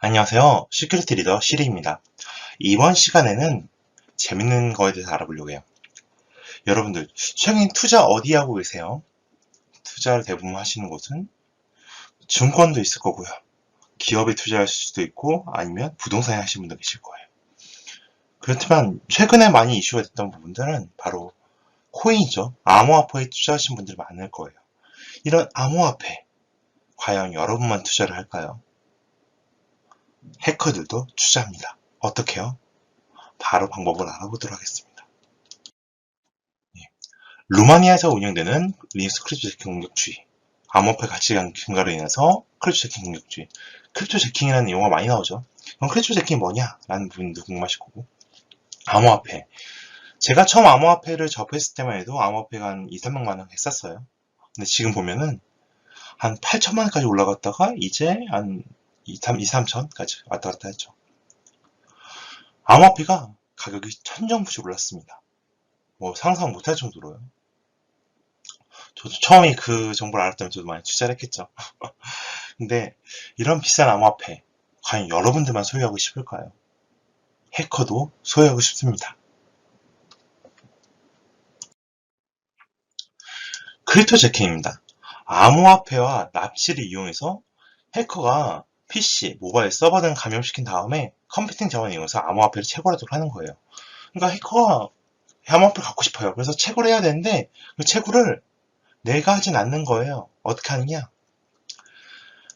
안녕하세요. 시큐리티 리더 시리입니다. 이번 시간에는 재밌는 거에 대해서 알아보려고 해요. 여러분들, 최근 투자 어디 하고 계세요? 투자를 대부분 하시는 곳은 증권도 있을 거고요. 기업에 투자하실 수도 있고 아니면 부동산에 하시는 분도 계실 거예요. 그렇지만 최근에 많이 이슈가 됐던 부분들은 바로 코인이죠. 암호화폐에 투자하신 분들이 많을 거예요. 이런 암호화폐, 과연 여러분만 투자를 할까요? 해커들도 투자합니다. 어떻게요? 바로 방법을 알아보도록 하겠습니다. 예. 루마니아에서 운영되는 리눅스 크립토 제킹 공격주의 암호화폐 가치 증가로 인해서 크립토 제킹 공격주의 크립토 제킹이라는 용어가 많이 나오죠. 그럼 크립토 제킹이 뭐냐? 라는 부분도 궁금하실 거고 암호화폐 제가 처음 암호화폐를 접했을 때만 해도 암호화폐가 한 2, 300만 원 했었어요. 근데 지금 보면은 한 8천만 원까지 올라갔다가 이제 한 2, 3, 2, 3천까지 왔다 갔다 했죠. 암호화폐가 가격이 천정부지 올랐습니다. 뭐 상상 못할 정도로요. 저도 처음에 그 정보를 알았다면 저도 많이 투자를 했겠죠. 근데 이런 비싼 암호화폐 과연 여러분들만 소유하고 싶을까요? 해커도 소유하고 싶습니다. 크립토 제킹입니다. 암호화폐와 납치를 이용해서 해커가 PC, 모바일 서버 등 감염시킨 다음에 컴퓨팅 자원을 이용해서 암호화폐를 채굴하도록 하는 거예요. 그러니까 해커가 암호화폐를 갖고 싶어요. 그래서 채굴을 해야 되는데 그 채굴을 내가 하진 않는 거예요. 어떻게 하느냐?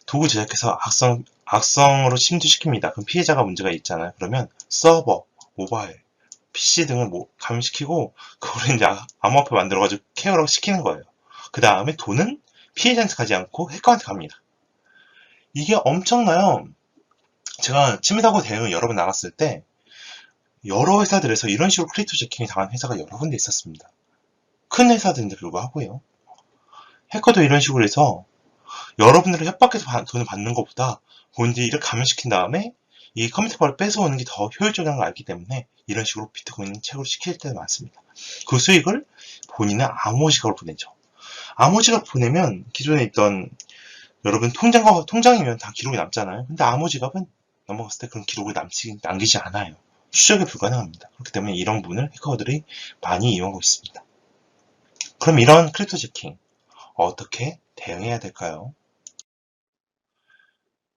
도구 제작해서 악성, 악성으로 침투시킵니다. 그럼 피해자가 문제가 있잖아요. 그러면 서버, 모바일, PC 등을 뭐 감염시키고 그거를 이제 암호화폐 만들어가지고 케어라고 시키는 거예요. 그 다음에 돈은 피해자한테 가지 않고 해커한테 갑니다. 이게 엄청나요. 제가 침해사고 대응을 여러 번 나갔을 때 여러 회사들에서 이런 식으로 크리에이터 제킹이 당한 회사가 여러 군데 있었습니다. 큰 회사들인데 불구하고요. 해커도 이런 식으로 해서 여러분들을 협박해서 돈을 받는 것보다 본인들이 이렇게 감염시킨 다음에 이 컴퓨터를 뺏어오는 게 더 효율적인 걸 알기 때문에 이런 식으로 비트코인 책으로 시킬 때가 많습니다. 그 수익을 본인은 암호지갑으로 보내죠. 암호지갑 보내면 기존에 있던 여러분 통장과 통장이면 다 기록이 남잖아요. 근데 암호지갑은 넘어갔을 때 그런 기록을 남지, 남기지 않아요. 추적이 불가능합니다. 그렇기 때문에 이런 부분을 해커들이 많이 이용하고 있습니다. 그럼 이런 크립토 제킹 어떻게 대응해야 될까요?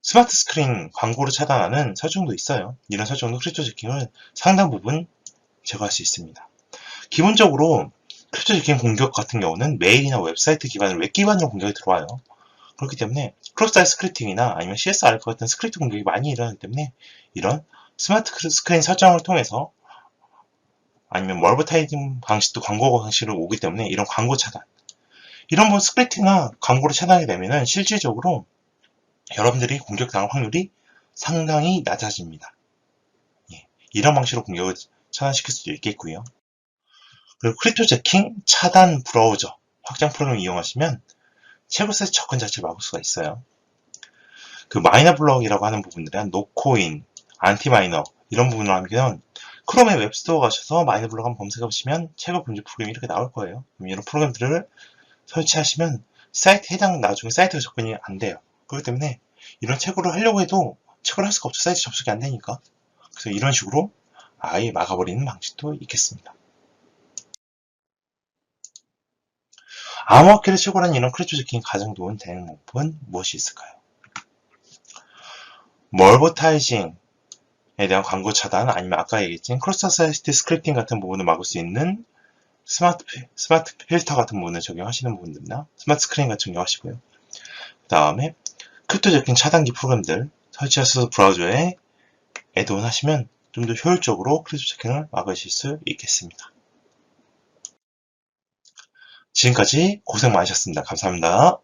스마트 스크린 광고를 차단하는 설정도 있어요. 이런 설정도 크립토 제킹을 상당 부분 제거할 수 있습니다. 기본적으로 크립토 제킹 공격 같은 경우는 메일이나 웹사이트 기반으로 웹 기반으로 공격이 들어와요. 그렇기 때문에 크로스사이트 스크립팅이나 아니면 CS 알파 같은 스크립트 공격이 많이 일어나기 때문에 이런 스마트 스크린 설정을 통해서 아니면 멀버타이징 방식도 광고 방식으로 오기 때문에 이런 광고 차단 이런 뭐 스크립팅이나 광고를 차단하게 되면 실질적으로 여러분들이 공격당할 확률이 상당히 낮아집니다. 예, 이런 방식으로 공격을 차단시킬 수도 있겠고요. 그리고 크립토 제킹 차단 브라우저 확장 프로그램을 이용하시면 채굴사이트 접근 자체를 막을 수가 있어요. 그 마이너 블럭이라고 하는 부분들은 노코인, 안티마이너 이런 부분을 하면 크롬의 웹스토어 가셔서 마이너 블럭 한번 검색해 보시면 채굴 금지 프로그램이 이렇게 나올 거예요. 이런 프로그램들을 설치하시면 사이트 해당 나중에 사이트가 접근이 안 돼요. 그렇기 때문에 이런 채굴을 하려고 해도 채굴할 수가 없죠. 사이트 접속이 안 되니까. 그래서 이런 식으로 아예 막아버리는 방식도 있겠습니다. 암호화폐를 채굴하는 이런 크립토 제킹 가장 좋은 대응 방법은 무엇이 있을까요? 멀버타이징 에 대한 광고 차단 아니면 아까 얘기했던 크로스사이트 스크립팅 같은 부분을 막을 수 있는 스마트, 스마트 필터 같은 부분을 적용하시는 부분들이나 스마트 스크린 같은 적용하시고요. 그 다음에 크립토 제킹 차단기 프로그램들 설치하셔서 브라우저에 애드온 하시면 좀 더 효율적으로 크립토 제킹을 막으실 수 있겠습니다. 지금까지 고생 많으셨습니다. 감사합니다.